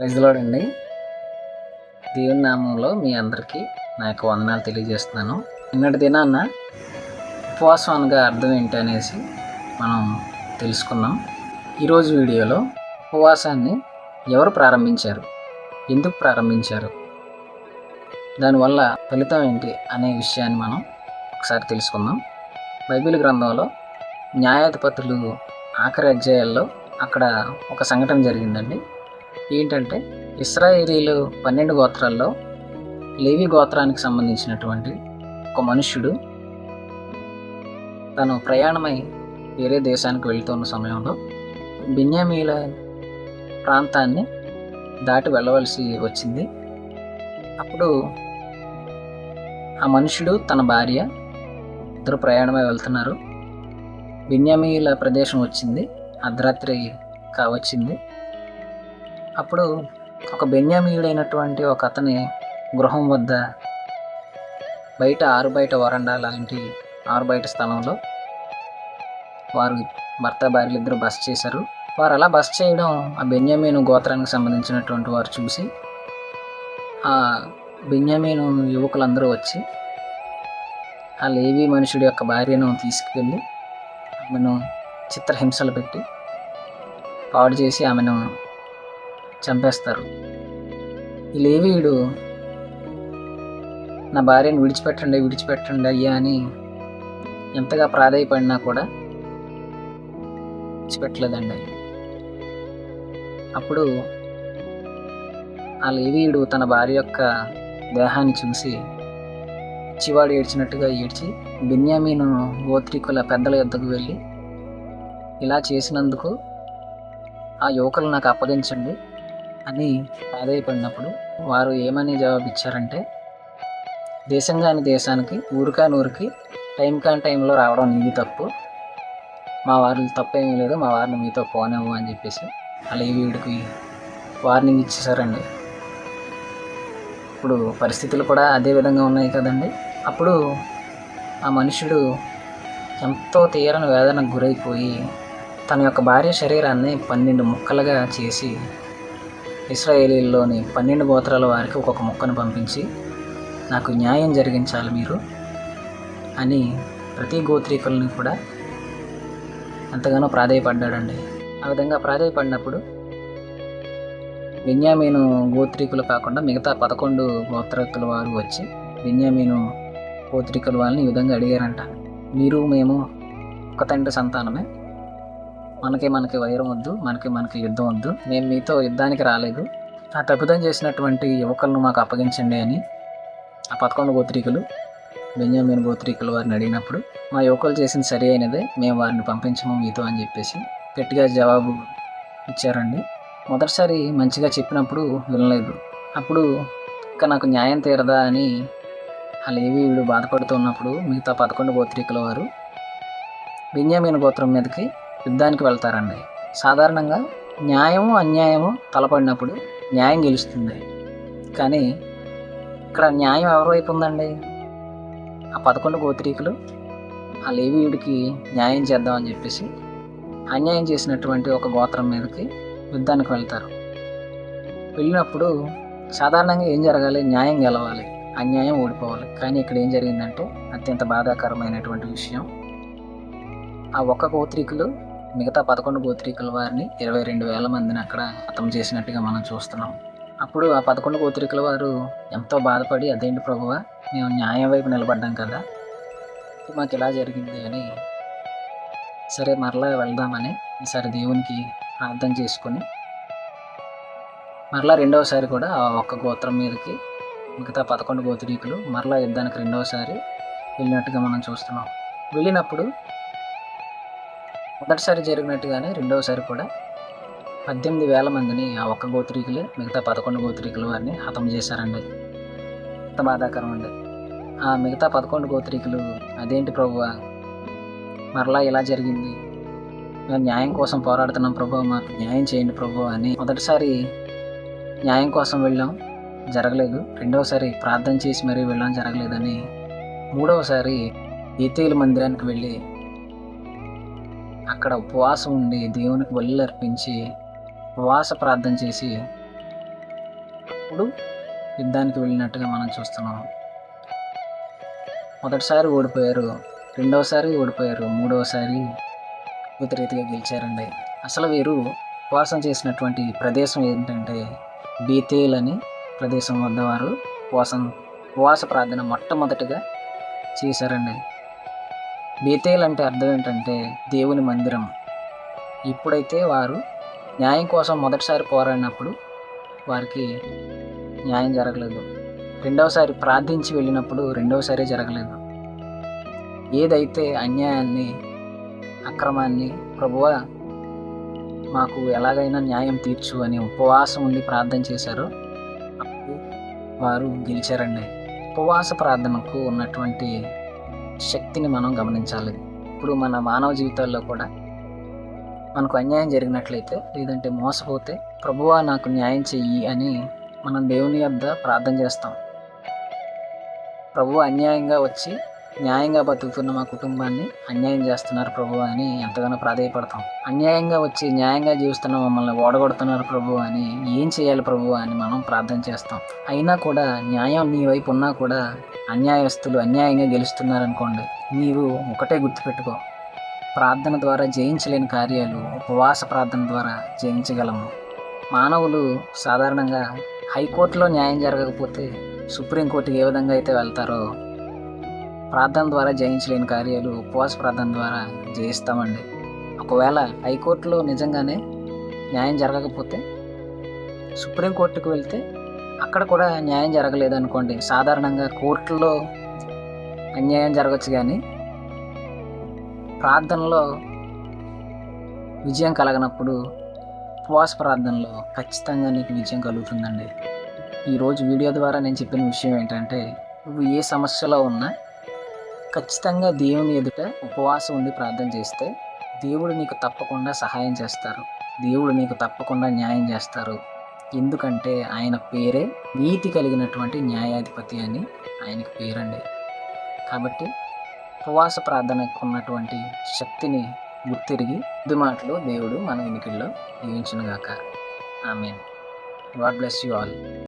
ప్రజలోడండి దేవుని నామంలో మీ అందరికీ నా యొక్క వందనాలు తెలియజేస్తున్నాను. నిన్నటి దినాన్న ఉపవాసం అనగా అర్థం ఏంటి అనేసి మనం తెలుసుకున్నాం ఈరోజు వీడియోలో ఉపవాసాన్ని ఎవరు ప్రారంభించారు? ఎందుకు ప్రారంభించారు? దానివల్ల ఫలితం ఏంటి అనే విషయాన్ని మనం ఒకసారి తెలుసుకుందాం. బైబిల్ గ్రంథంలో న్యాయాధిపతులు ఆఖరి అధ్యాయాల్లో అక్కడ ఒక సంఘటన జరిగిందండి. ఏంటంటే ఇస్రాయేలీలు పన్నెండు గోత్రాల్లో లేవి గోత్రానికి సంబంధించినటువంటి ఒక మనుష్యుడు తను ప్రయాణమై వేరే దేశానికి వెళ్తున్న సమయంలో బిన్యామీల ప్రాంతాన్ని దాటి వెళ్ళవలసి వచ్చింది. అప్పుడు ఆ మనుషుడు తన భార్య ఇద్దరు ప్రయాణమై వెళ్తున్నారు. బిన్యామీల ప్రదేశం వచ్చింది. అర్ధరాత్రి కావచ్చింది అప్పుడు ఒక బెన్యామీయుడైనటువంటి ఒక అతని గృహం వద్ద బయట ఆరు బయట వరండా లాంటి ఆరు బయట స్థలంలో వారు భర్త భార్యలు ఇద్దరు బస చేశారు. వారు అలా బస్ చేయడం ఆ బెన్యామీను గోత్రానికి సంబంధించినటువంటి వారు చూసి ఆ బెన్యామీను యువకులందరూ వచ్చి ఆ లేవి మనుషుడి యొక్క భార్యను తీసుకువెళ్ళి ఆమెను చిత్రహింసలు పెట్టి పాడు చేసి ఆమెను చంపేస్తారు. ఈ లేవీయుడు నా భార్యను విడిచిపెట్టండి విడిచిపెట్టండి అయ్యా అని ఎంతగా ప్రాధాయపడినా కూడా విడిచిపెట్టలేదండి అప్పుడు ఆ లేవీయుడు తన భార్య యొక్క దేహాన్ని చూసి చివాడు ఏడ్చినట్టుగా ఏడ్చి బిన్యామీను గోత్రికుల పెద్దల యొద్దకు వెళ్ళి ఇలా చేసినందుకు ఆ యువకులు నాకు అప్పగించండి. అని ఆదాయపడినప్పుడు వారు ఏమని జవాబు ఇచ్చారంటే దేశం కాని దేశానికి ఊరికా ఊరికి టైం కాని టైంలో రావడం నీది తప్పు. మా వారిని తప్పేమీ లేదు మా వారిని మీతో పోనేవు అని చెప్పేసి అలా వీడికి వార్నింగ్ ఇచ్చేసారండి ఇప్పుడు పరిస్థితులు కూడా అదే విధంగా ఉన్నాయి కదండి. అప్పుడు ఆ మనుషుడు ఎంతో తీరని వేదనకు గురైపోయి తన యొక్క భార్య శరీరాన్ని పన్నెండు ముక్కలుగా చేసి ఇస్రాయేలీల్లోని పన్నెండు గోత్రాల వారికి ఒక్కొక్క ముక్కను పంపించి నాకు న్యాయం జరిగించాలి మీరు అని ప్రతి గోత్రీకులను కూడా ఎంతగానో ప్రాధాయపడ్డాడండి. ఆ విధంగా ప్రాధాయపడినప్పుడు బెన్యామీను గోత్రీకులు కాకుండా మిగతా పదకొండు గోత్రకుల వారు వచ్చి బెన్యామీను గోత్రీకుల వాళ్ళని ఈ విధంగా అడిగారంట మీరు మేము ఒక తండ్రి సంతానమే మనకి మనకి వైరం వద్దు మనకి మనకి యుద్ధం వద్దు. మేము మీతో యుద్ధానికి రాలేదు. ఆ తప్పిదం చేసినటువంటి యువకులను మాకు అప్పగించండి అని ఆ పదకొండు గోత్రీకులు బెంజామిన్ గోత్రీకులు వారిని అడిగినప్పుడు మా యువకులు చేసింది సరి అయినదే మేము వారిని పంపించము మీతో అని చెప్పేసి గట్టిగా జవాబు ఇచ్చారండి. మొదటిసారి మంచిగా చెప్పినప్పుడు వినలేదు. అప్పుడు ఇంకా నాకు న్యాయం తీరదా అని అలాగే వీడు బాధపడుతున్నప్పుడు మిగతా పదకొండు గోత్రీకుల వారు బెంజామిన్ గోత్రం మీదకి యుద్ధానికి వెళ్తారండి. సాధారణంగా న్యాయము అన్యాయము తలపడినప్పుడు న్యాయం గెలుస్తుంది. కానీ ఇక్కడ న్యాయం ఎవరి వైపు ఉందండి? ఆ పదకొండు గోత్రీకులు ఆ లేవీయుడికి న్యాయం చేద్దామని చెప్పేసి అన్యాయం చేసినటువంటి ఒక గోత్రం మీదకి యుద్ధానికి వెళ్తారు. వెళ్ళినప్పుడు సాధారణంగా ఏం జరగాలి? న్యాయం గెలవాలి. అన్యాయం ఓడిపోవాలి. కానీ ఇక్కడ ఏం జరిగిందంటే అత్యంత బాధాకరమైనటువంటి విషయం. ఆ ఒక్క గోత్రీకులు మిగతా పదకొండు గోత్రీకుల వారిని ఇరవై రెండు వేల మందిని అక్కడ హతం చేసినట్టుగా మనం చూస్తున్నాం. అప్పుడు ఆ పదకొండు గోత్రికుల వారు ఎంతో బాధపడి అదేంటి ప్రభువ మేము న్యాయం వైపు నిలబడ్డాం కదా మాకు ఇలా జరిగింది అని సరే మరలా వెళ్దామని ఈసారి దేవునికి ప్రార్థన చేసుకొని మరలా రెండవసారి కూడా ఆ ఒక్క గోత్రం మీదకి మిగతా పదకొండు గోత్రీకులు మరలా యుద్ధానికి రెండవసారి వెళ్ళినట్టుగా మనం చూస్తున్నాం. వెళ్ళినప్పుడు మొదటిసారి జరిగినట్టుగానే రెండవసారి కూడా పద్దెనిమిది వేల మందిని ఆ ఒక్క గోత్రీకులే మిగతా పదకొండు గోత్రీకులు వారిని హతం చేశారండి. ఎంత బాధాకరం అండి. ఆ మిగతా పదకొండు గోత్రీకులు అదేంటి ప్రభువ? మరలా ఇలా జరిగింది. మేము న్యాయం కోసం పోరాడుతున్నాం ప్రభు మాకు న్యాయం చేయండి ప్రభు అని మొదటిసారి న్యాయం కోసం వెళ్ళాం. జరగలేదు. రెండవసారి ప్రార్థన చేసి మరీ వెళ్ళడం జరగలేదని మూడవసారి ఈతేలు మందిరానికి వెళ్ళి అక్కడ ఉపవాసం ఉండి దేవునికి బలులు అర్పించి ఉపవాస ప్రార్థన చేసి ఇప్పుడు యుద్ధానికి వెళ్ళినట్టుగా మనం చూస్తున్నాం. మొదటిసారి ఓడిపోయారు రెండవసారి ఓడిపోయారు మూడవసారి విపరీతిగా గెలిచారండి. అసలు వీరు ఉపవాసం చేసినటువంటి ప్రదేశం ఏంటంటే బీతేల్ అని ప్రదేశం వద్ద వారు ఉపవాసం ఉపవాస ప్రార్థన మొట్టమొదటిగా చేశారండి. బేతేల్ అంటే అర్థం ఏంటంటే దేవుని మందిరం. ఇప్పుడైతే వారు న్యాయం కోసం మొదటిసారి పోరాడినప్పుడు వారికి న్యాయం జరగలేదు. రెండవసారి ప్రార్థించి వెళ్ళినప్పుడు రెండవసారి జరగలేదు. ఏదైతే అన్యాయాన్ని అక్రమాన్ని ప్రభువ మాకు ఎలాగైనా న్యాయం తీర్చు అని ఉపవాసం ఉండి ప్రార్థన చేశారో అప్పుడు వారు గెలిచారండి. ఉపవాస ప్రార్థనకు ఉన్నటువంటి శక్తిని మనం గమనించాలి. ఇప్పుడు మన మానవ జీవితాల్లో కూడా మనకు అన్యాయం జరిగినట్లయితే లేదంటే మోసపోతే ప్రభువా నాకు న్యాయం చెయ్యి అని మనం దేవుని వద్ద ప్రార్థన చేస్తాం. ప్రభు అన్యాయంగా వచ్చి న్యాయంగా బతుకుతున్న మా కుటుంబాన్ని అన్యాయం చేస్తున్నారు ప్రభు అని ఎంతగానో ప్రాధాయపడతాం. అన్యాయంగా వచ్చి న్యాయంగా జీవిస్తున్న మమ్మల్ని ఓడగొడుతున్నారు ప్రభు అని ఏం చేయాలి ప్రభు అని మనం ప్రార్థన చేస్తాం. అయినా కూడా న్యాయం నీ వైపు ఉన్నా కూడా అన్యాయస్తులు అన్యాయంగా గెలుస్తున్నారు అనుకోండి నీవు ఒకటే గుర్తుపెట్టుకో. ప్రార్థన ద్వారా జయించలేని కార్యాలు ఉపవాస ప్రార్థన ద్వారా జయించగలము. మానవులు సాధారణంగా హైకోర్టులో న్యాయం జరగకపోతే సుప్రీంకోర్టుకి ఏ విధంగా అయితే వెళ్తారో ప్రార్థన ద్వారా జయించలేని కార్యాలు ఉపవాస ప్రార్థన ద్వారా జయిస్తామండి. ఒకవేళ హైకోర్టులో నిజంగానే న్యాయం జరగకపోతే సుప్రీంకోర్టుకు వెళ్తే అక్కడ కూడా న్యాయం జరగలేదు అనుకోండి సాధారణంగా కోర్టులో అన్యాయం జరగచ్చు కానీ ప్రార్థనలో విజయం కలగనప్పుడు ఉపవాస ప్రార్థనలో ఖచ్చితంగా నీకు విజయం కలుగుతుందండి. ఈరోజు వీడియో ద్వారా నేను చెప్పిన విషయం ఏంటంటే నువ్వు ఏ సమస్యలో ఉన్నా ఖచ్చితంగా దేవుని ఎదుట ఉపవాసం ఉండి ప్రార్థన చేస్తే దేవుడు నీకు తప్పకుండా సహాయం చేస్తారు. దేవుడు నీకు తప్పకుండా న్యాయం చేస్తారు. ఎందుకంటే ఆయన పేరే నీతి కలిగినటువంటి న్యాయాధిపతి అని ఆయనకు పేరండి. కాబట్టి ఉపవాస ప్రార్థనకు ఉన్నటువంటి శక్తిని గుర్తిరిగి ఇది మాటలు దేవుడు మన వెనుకల్లో దీవించునుగాక. ఆమె గాడ్ బ్లెస్ యూ ఆల్.